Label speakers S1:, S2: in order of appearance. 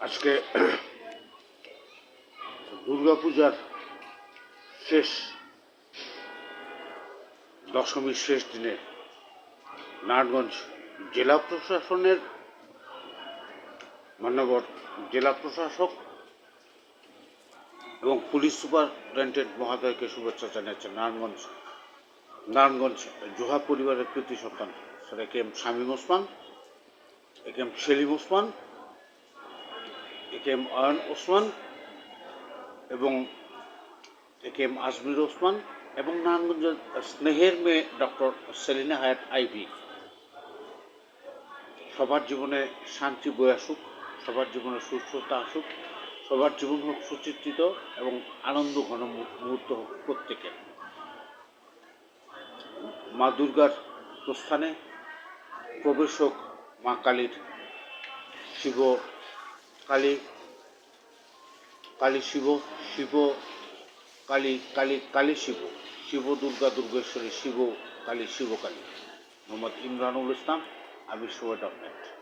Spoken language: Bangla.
S1: আজকে দুর্গাপূজার শেষ, দশমীর শেষ দিনে নারায়ণগঞ্জ জেলা প্রশাসনের মান্যবর জেলা প্রশাসক এবং পুলিশ সুপারিনটেন্ডেন্ট মহোদয়কে শুভেচ্ছা জানিয়েছেন নারায়ণগঞ্জ নারায়ণগঞ্জ জোহা পরিবারের কৃতি সন্তান, sir A K M Shamim Osman, A K M Selim Osman A Ayon Osman এবং A K M Azmir Osman এবং নারায়ণগঞ্জের স্নেহের মেয়ে ডক্টর সেলিনা হায়াত আইভি। সবার জীবনে শান্তি বয়ে আসুক, সবার জীবনে সুস্থতা আসুক, সবার জীবন হোক সুচিত্রিত এবং আনন্দ ঘন মুহূর্ত হোক প্রত্যেকের। মা দুর্গার প্রস্থানে প্রবেশ হোক মা কালীর শিব কালী কালী শিব শিব, কালী কালী কালী শিব শিব দুর্গা দুর্গেশ্বরী, শিব, কালী শিব, কালী। মোহাম্মদ ইমরানুল ইসলাম, আমি শুভ ডট নেট।